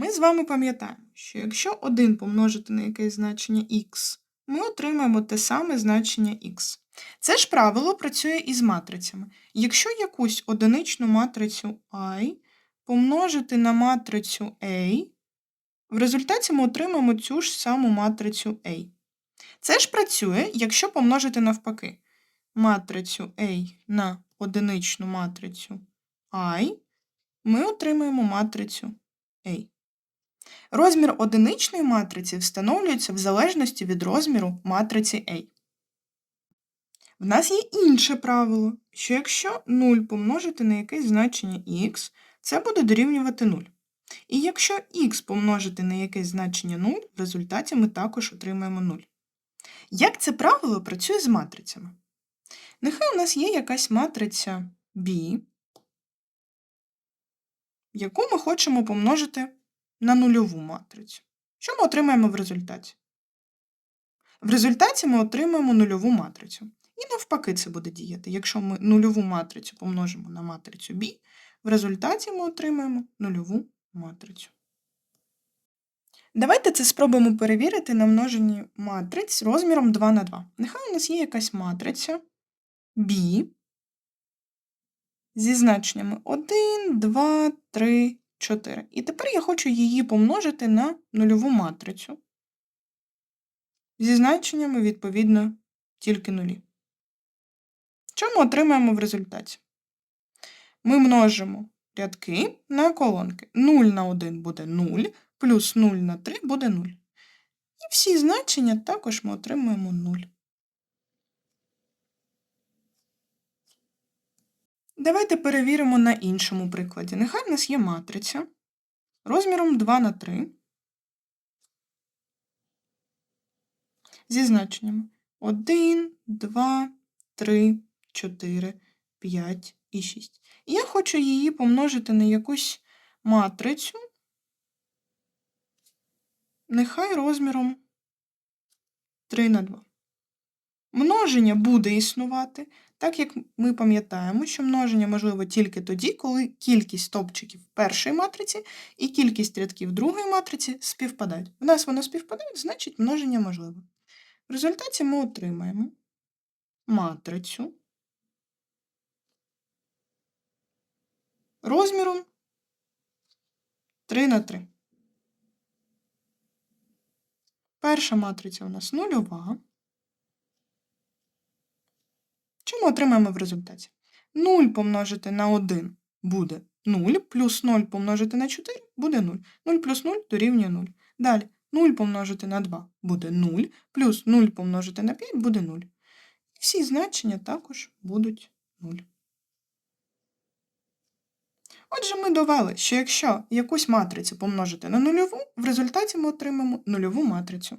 Ми з вами пам'ятаємо, що якщо 1 помножити на якесь значення х, ми отримаємо те саме значення х. Це ж правило працює із матрицями. Якщо якусь одиничну матрицю I помножити на матрицю A, в результаті ми отримаємо цю ж саму матрицю A. Це ж працює, якщо помножити навпаки матрицю A на одиничну матрицю I, ми отримаємо матрицю A. Розмір одиничної матриці встановлюється в залежності від розміру матриці A. В нас є інше правило, що якщо 0 помножити на якесь значення x, це буде дорівнювати 0. І якщо х помножити на якесь значення 0, в результаті ми також отримаємо 0. Як це правило працює з матрицями? Нехай у нас є якась матриця B, яку ми хочемо помножити на нульову матрицю. Що ми отримаємо в результаті? В результаті ми отримаємо нульову матрицю. І навпаки це буде діяти. Якщо ми нульову матрицю помножимо на матрицю B, в результаті ми отримаємо нульову матрицю. Давайте це спробуємо перевірити на множенні матриць розміром 2 на 2. Нехай у нас є якась матриця B зі значеннями 1, 2, 3, 4. І тепер я хочу її помножити на нульову матрицю. Зі значеннями, відповідно, тільки нулі. Що ми отримаємо в результаті? Ми множимо рядки на колонки. 0 на 1 буде 0, плюс 0 на 3 буде 0. І всі значення також ми отримуємо 0. Давайте перевіримо на іншому прикладі. Нехай в нас є матриця розміром 2 на 3 зі значеннями 1, 2, 3, 4, 5 і 6. І я хочу її помножити на якусь матрицю, нехай розміром 3 на 2. Множення буде існувати, так як ми пам'ятаємо, що множення можливо тільки тоді, коли кількість стовпчиків першої матриці і кількість рядків другої матриці співпадають. В нас воно співпадають, значить множення можливе. В результаті ми отримаємо матрицю розміром 3 на 3. Перша матриця у нас нульова. Що ми отримаємо в результаті? 0 помножити на 1 буде 0, плюс 0 помножити на 4 буде 0. 0 плюс 0 дорівнює 0. Далі 0 помножити на 2 буде 0, плюс 0 помножити на 5 буде 0. І всі значення також будуть 0. Отже, ми довели, що якщо якусь матрицю помножити на нульову, в результаті ми отримаємо нульову матрицю.